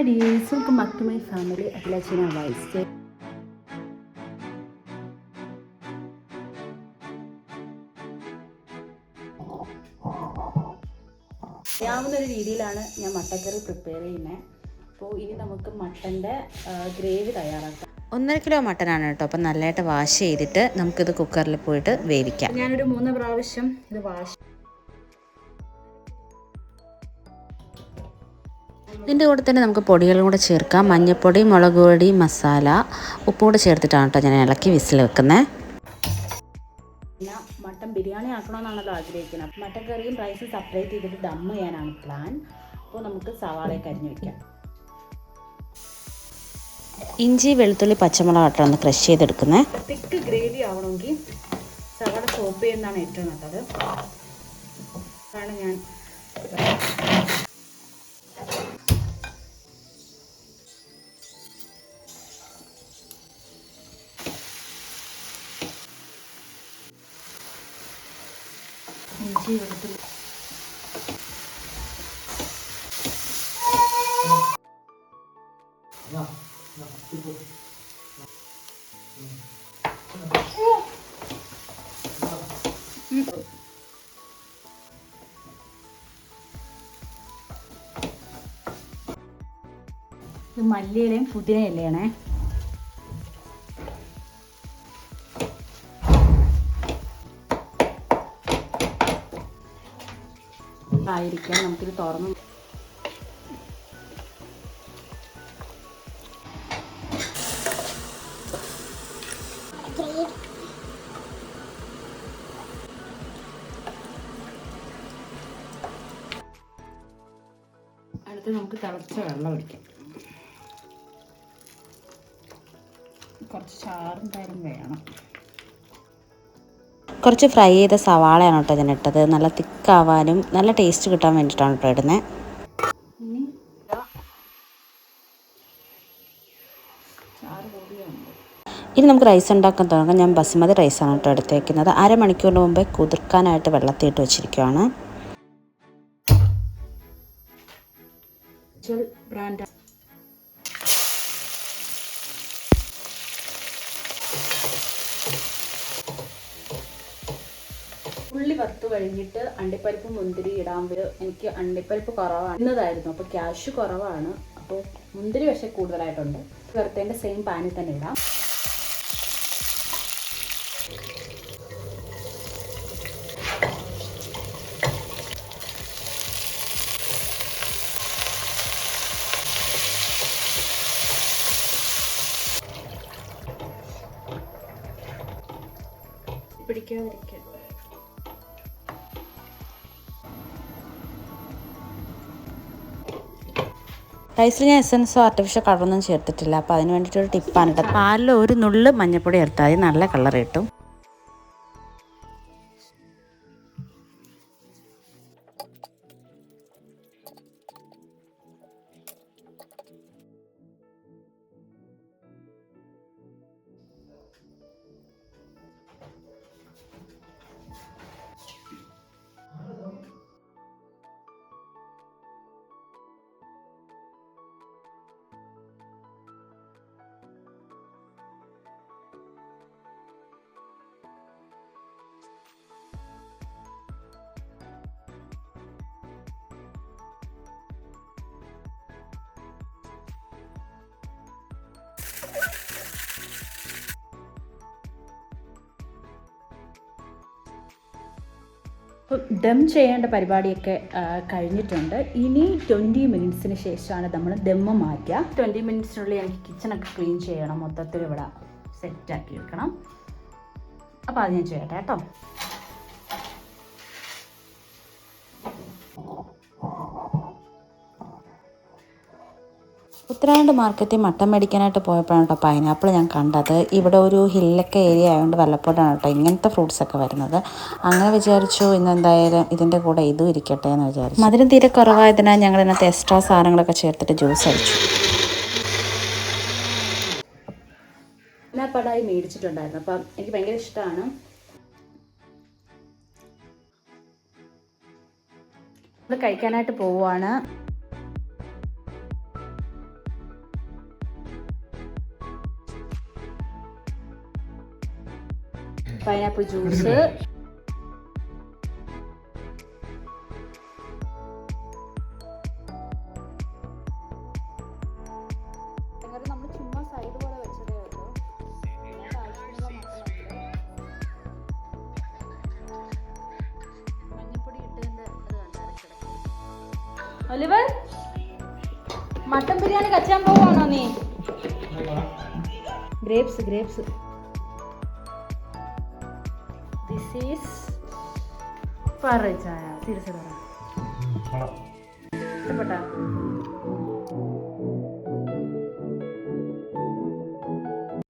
Hi dears welcome back to my family അഖിലച്ചന വൈസ് അറിയാവുന്ന ഒരു രീതിയിലാണ് ഞാൻ മട്ടക്കറി പ്രിപ്പയർ ചെയ്യുന്നത് അപ്പോൾ ഇനി നമുക്ക് മട്ടന്റെ ഗ്രേവി തയ്യാറാക്കാം. ഒന്നര കിലോ മട്ടനാണ് കേട്ടോ. അപ്പം നല്ലതായിട്ട് വാഷ് ചെയ്തിട്ട് നമുക്കിത് കുക്കറിൽ പോയിട്ട് വേവിക്കാം. ഞാനൊരു മൂന്ന് പ്രാവശ്യം ഇത് വാഷ് ഇതിന്റെ കൂടെ തന്നെ നമുക്ക് പൊടികളും കൂടെ ചേർക്കാം. മഞ്ഞൾപ്പൊടി മുളക് പൊടി മസാല ഉപ്പ് കൂടെ ചേർത്തിട്ടാണ് കേട്ടോ ഞാൻ ഇളക്കി വിസിൽ വെക്കുന്നത് മട്ടൻ ബിരിയാണി ആക്കണമെന്നാണല്ലോ ആഗ്രഹിക്കുന്നത്. മട്ടൻ കറിയും റൈസും സെപ്പറേറ്റ് ചെയ്തിട്ട് ദം ചെയ്യാനാണ് പ്ലാൻ അപ്പോൾ നമുക്ക് സവാളയൊക്കെ അരിഞ്ഞു വെക്കാം. ഇഞ്ചി വെളുത്തുള്ളി പച്ചമുളക് ആട്ടാണ് ക്രഷ് ചെയ്തെടുക്കുന്നത് തിക്ക് ഗ്രേവി ആവണമെങ്കിൽ സവാള സോപ്പ് ചെയ്യുന്നതാണ് ഏറ്റവും നല്ലത്. അതാണ് ഞാൻ ഇഞ്ചി വെളുത്തുള്ളി ഇത് മല്ലിയിലയും പുതിന ആയിരിക്കാം നമുക്കിത് തുറന്ന് അടുത്ത് നമുക്ക് തിളച്ച വെള്ളം ഒഴിക്കാം. കുറച്ച് ചാറും തരം വേണം. കുറച്ച് ഫ്രൈ ചെയ്ത സവാളയാണ് കേട്ടോ ഇതിനിട്ടത് നല്ല തിക്കാവാനും നല്ല ടേസ്റ്റ് കിട്ടാൻ വേണ്ടിയിട്ടാണ് കേട്ടോ ഇടുന്നത് ഇനി നമുക്ക് റൈസ് ഉണ്ടാക്കാൻ തുടങ്ങാം. ഞാൻ ബസുമതി റൈസാണ് കേട്ടോ എടുത്തേക്കുന്നത്. അരമണിക്കൂറിന് മുമ്പേ കുതിർക്കാനായിട്ട് വെള്ളത്തിയിട്ട് വെച്ചിരിക്കുകയാണ് ബ്രാൻഡ് ഉള്ളി വറുത്ത് കഴിഞ്ഞിട്ട് അണ്ടിപ്പരിപ്പ് മുന്തിരി ഇടാൻ വരും എനിക്ക് അണ്ടിപ്പരിപ്പ് കുറവാണ്. ഇന്നതായിരുന്നു. അപ്പോൾ ക്യാഷ് കുറവാണ്. അപ്പോൾ മുന്തിരി പക്ഷേ കൂടുതലായിട്ടുണ്ട്. വറുത്തതിന്റെ സെയിം പാനിൽ തന്നെ ഇടാം. പിടിക്കാതിരിക്കാൻ റൈസിൽ ഞാൻ എസൻസോ ആർട്ടിഫിഷ്യൽ കളറൊന്നും ചേർത്തിട്ടില്ല. അപ്പോൾ അതിന് വേണ്ടിയിട്ടൊരു ടിപ്പാണ് കേട്ടോ പാലിൽ ഒരു നുള്ള് മഞ്ഞൾപ്പൊടി ചേർത്താൽ നല്ല കളർ കിട്ടും. അപ്പോൾ ദം ചെയ്യേണ്ട പരിപാടിയൊക്കെ കഴിഞ്ഞിട്ടുണ്ട്. ഇനി ട്വന്റി മിനിറ്റ്സിന് ശേഷമാണ് നമ്മൾ ദമ്മ് മാറ്റുക. ട്വന്റി മിനിറ്റ്സിനുള്ളിൽ എനിക്ക് കിച്ചണൊക്കെ ക്ലീൻ ചെയ്യണം. മൊത്തത്തിൽ ഇവിടെ സെറ്റാക്കി വെക്കണം. അപ്പോൾ അത് ഞാൻ ചെയ്യട്ടെ കേട്ടോ. ഉത്തരാഖണ്ഡ് മാർക്കറ്റിൽ മട്ടൻ മേടിക്കാനായിട്ട് പോയപ്പോഴാണ് കേട്ടോ പൈനാപ്പിൾ ഞാൻ കണ്ടത്. ഇവിടെ ഒരു ഹില്ലൊക്കെ ഏരിയ ആയതുകൊണ്ട് വല്ലപ്പോഴാണ് കേട്ടോ ഇങ്ങനത്തെ ഫ്രൂട്ട്സ് ഒക്കെ വരുന്നത്. അങ്ങനെ വിചാരിച്ചു ഇന്ന് എന്തായാലും ഇതിന്റെ കൂടെ ഇതും ഇരിക്കട്ടെ എന്ന് വിചാരിച്ചു. മധുരം തീരെ കുറവായതിനാൽ ഞങ്ങൾ ഇതിനകത്ത് എക്സ്ട്രാ സാധനങ്ങളൊക്കെ ചേർത്തിട്ട് ജ്യൂസ് അടിച്ചു. ഞാൻ പടായി മേടിച്ചിട്ടുണ്ടായിരുന്നു. അപ്പം എനിക്ക് ഭയങ്കര ഇഷ്ടമാണ്. നമ്മൾ കഴിക്കാനായിട്ട് പോവുകയാണ് കണ്ടോ ജ്യൂസ് ഒലിവർ മട്ടൻ ബിരിയാണി കച്ചാൻ പോവാണോ നീ? ഗ്രേപ്സ് ഗ്രേപ്സ് ദിസ് ഈസ് പറ ചായ തിരിച്ചു പറ. ഇഷ്ടപ്പെട്ടാ?